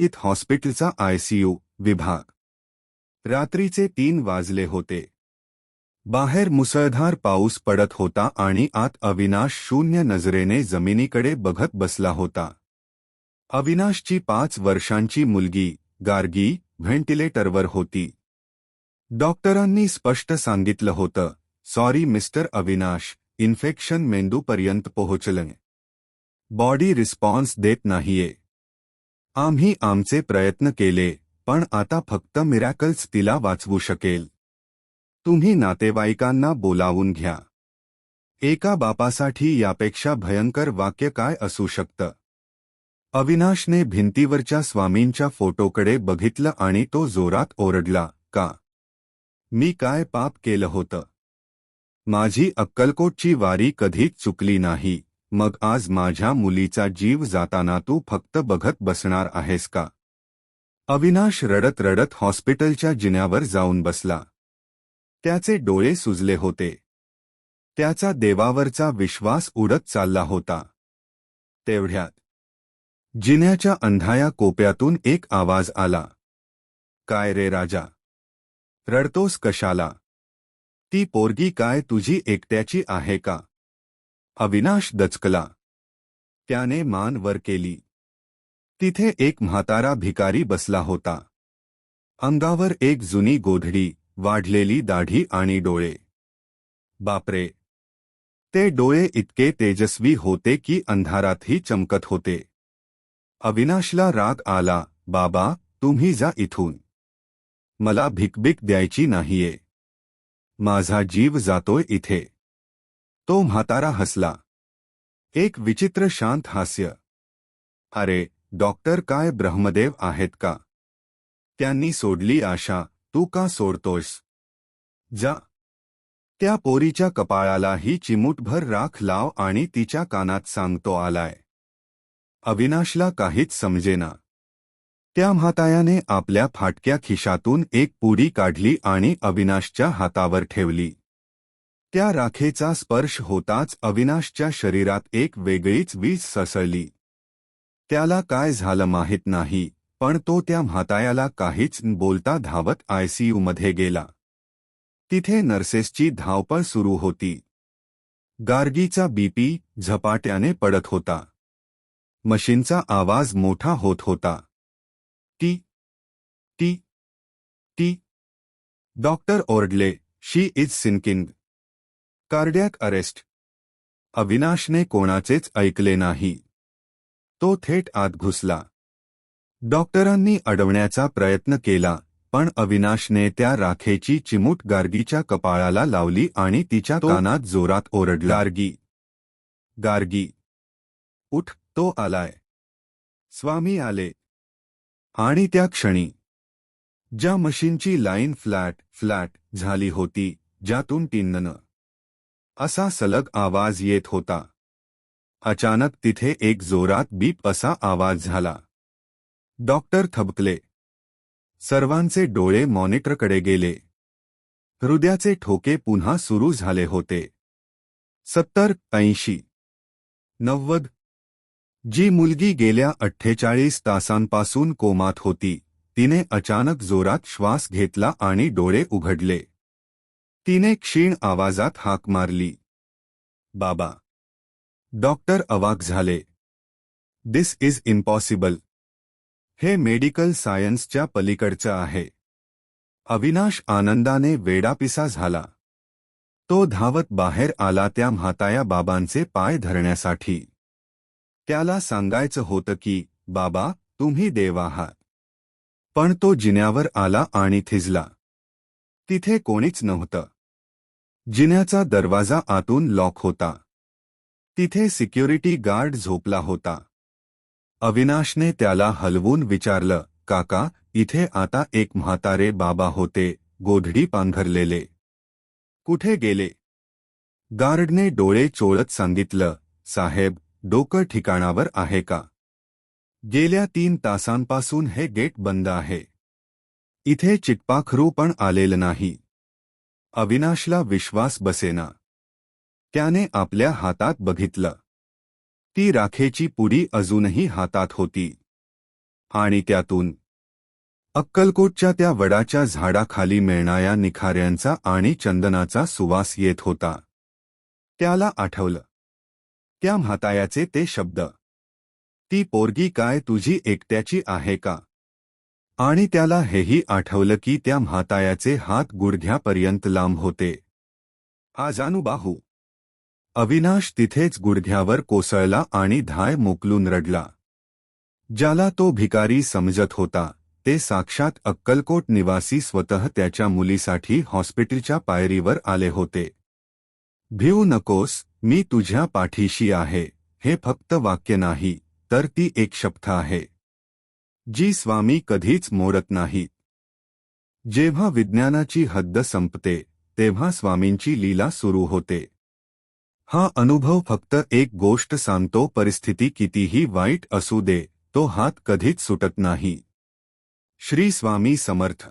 इत हॉस्पिटलचा आयसीयू विभाग. रात्रीचे तीन वाजले होते. बाहेर मुसळधार पाऊस पडत होता आणि आत अविनाश शून्य नजरेने जमिनीकडे बघत बसला होता. अविनाशची पाच वर्षांची मुलगी गार्गी व्हेंटिलेटरवर होती. डॉक्टरांनी स्पष्ट सांगितलं होतं सॉरी मिस्टर अविनाश इन्फेक्शन मेंदूपर्यंत पोहोचलं बॉडी रिस्पॉन्स देत नाहीये. आम्ही आमचे प्रयत्न केले पण आता फक्त मिरॅकल्स तिला वाचवू शकेल. तुम्ही नातेवाईकांना बोलावून घ्या. एका बापासाठी यापेक्षा भयंकर वाक्य काय असू शकतं? अविनाशने भिंतीवरच्या स्वामींच्या फोटोकडे बघितलं आणि तो जोरात ओरडला का? मी काय पाप केलं होतं? माझी अक्कलकोटची वारी कधीच चुकली नाही. मग आज माझ्या मुलीचा जीव जाताना तू फक्त बघत बसणार आहेस का? अविनाश रडत रडत हॉस्पिटलच्या जिन्यावर जाऊन बसला. त्याचे डोळे सुजले होते. त्याचा देवावरचा विश्वास उडत चालला होता. तेवढ्यात जिन्याच्या अंधाया कोप्यातून एक आवाज आला. काय रे राजा? रडतोस कशाला? ती पोरगी काय तुझी एकट्याची आहे का? अविनाश दचकला। त्याने मान वर केली. तिथे एक म्हातारा भिकारी बसला होता. अंगावर एक जुनी गोधडी, वाढलेली दाढी आणि डोळे. बापरे! ते डोळे इतके तेजस्वी होते की अंधारातही चमकत होते. अविनाशला राग आला, बाबा, तुम्ही जा इथून. मला भिकभिक द्यायची नाहीये. माझा जीव जातोय इथे. तो म्हातारा हसला. एक विचित्र शांत हास्य. अरे डॉक्टर काय ब्रह्मदेव आहेत का? त्यांनी सोडली आशा तू का सोडतोस जा. त्या पोरीच्या कपाळालाही चिमूटभर राख लाव आणि तिच्या कानात सांगतो आलाय. अविनाशला काहीच समजेना. त्या म्हातायाने आपल्या फाटक्या खिशातून एक पुडी काढली आणि अविनाशच्या हातावर ठेवली. त्या राखेचा स्पर्श होताच अविनाशच्या शरीरात एक वेगळीच वीज ससळली. त्याला काय झालं माहीत नाही पण तो त्या म्हातायाला काहीच बोलता धावत आयसीयूमध्ये गेला. तिथे नर्सेसची धावपळ सुरू होती. गार्गीचा बीपी झपाट्याने पडत होता. मशीनचा आवाज मोठा होत होता. टी टी टी डॉक्टर ओरडले she is sinking cardiac arrest. अविनाशने कोणाचेच ऐकले नाही. तो थेट आत घुसला. डॉक्टरांनी अडवण्याचा प्रयत्न केला पण अविनाशने त्या राखेची चिमूट गार्गीच्या कपाळाला लावली आणि तिच्या कानात जोरात ओरडला. गार्गी. गार्गी. उठ तो आलाय. स्वामी आले. आणि त्या क्षणी ज्या मशीनची लाईन फ्लॅट फ्लॅट झाली होती ज्यातून टिन्नन असा सलग आवाज़ येत होता. अचानक तिथे एक जोरात बीप असा आवाज़ झाला. डॉक्टर थबकले. सर्वांचे डोळे मॉनिटरकडे गेले. हृदयाचे ठोके पुन्हा सुरू झाले होते. सत्तर ऐंशी. नव्वद. जी मुलगी गेल्या अठ्ठेचाळीस तासांपासून कोमात होती, तिने अचानक जोरात श्वास घेतला आणि डोळे उघडले. तिने क्षीण आवाजात हाक मारली. बाबा. डॉक्टर अवाक झाले. दिस इज इम्पॉसिबल हे मेडिकल सायन्सच्या पलीकडचं आहे. अविनाश आनंदाने वेडापिसा झाला. तो धावत बाहेर आला त्या म्हाताया बाबांचे पाय धरण्यासाठी. त्याला सांगायचं होतं की बाबा तुम्ही देव आहात पण तो जिन्यावर आला आणि थिजला. तिथे कोणीच नव्हतं. जिन्याचा दरवाजा आतून लॉक होता. तिथे सिक्युरिटी गार्ड झोपला होता. अविनाशने त्याला हलवून विचारलं काका इथे आता एक म्हातारे बाबा होते गोधडी पांघरलेले. कुठे गेले? गार्डने डोळे चोळत सांगितलं साहेब डोकं ठिकाणावर आहे का? गेल्या तीन तासांपासून हे गेट बंद आहे. इथे चिटपाखरू पण आलेलं नाही. अविनाशला विश्वास बसेना. त्याने आपल्या हातात बघितलं. ती राखेची पुडी अजूनही हातात होती. आणि त्यातून अक्कलकोटच्या त्या वडाच्या झाडाखाली मिळणाऱ्या निखाऱ्यांचा आणि चंदनाचा सुवास येत होता. त्याला आठवलं. त्या म्हातायाचे ते शब्द. ती पोरगी काय तुझी एकट्याची आहे का? आणि त्याला हेही आठवलं की त्या म्हातायाचे हात गुडघ्यापर्यंत लांब होते. आजानुबाहू अविनाश तिथेच गुडघ्यावर कोसळला आणि धाय मोकलून रडला. ज्याला तो भिकारी समजत होता ते साक्षात अक्कलकोट निवासी स्वतः त्याच्या मुलीसाठी हॉस्पिटलच्या पायरीवर आले होते. भिऊ नकोस मी तुझ्या पाठीशी आहे हे फक्त वाक्य नाही तर ती एक शब्द आहे. जी स्वामी कधीच मोडत नाहीत. जेव्हा विज्ञानाची हद्द संपते तेव्हा स्वामींची लीला सुरू होते. हा अनुभव फक्त एक गोष्ट सांगतो परिस्थिती कितीही वाईट असू दे तो हात कधीच सुटत नाही. श्री स्वामी समर्थ.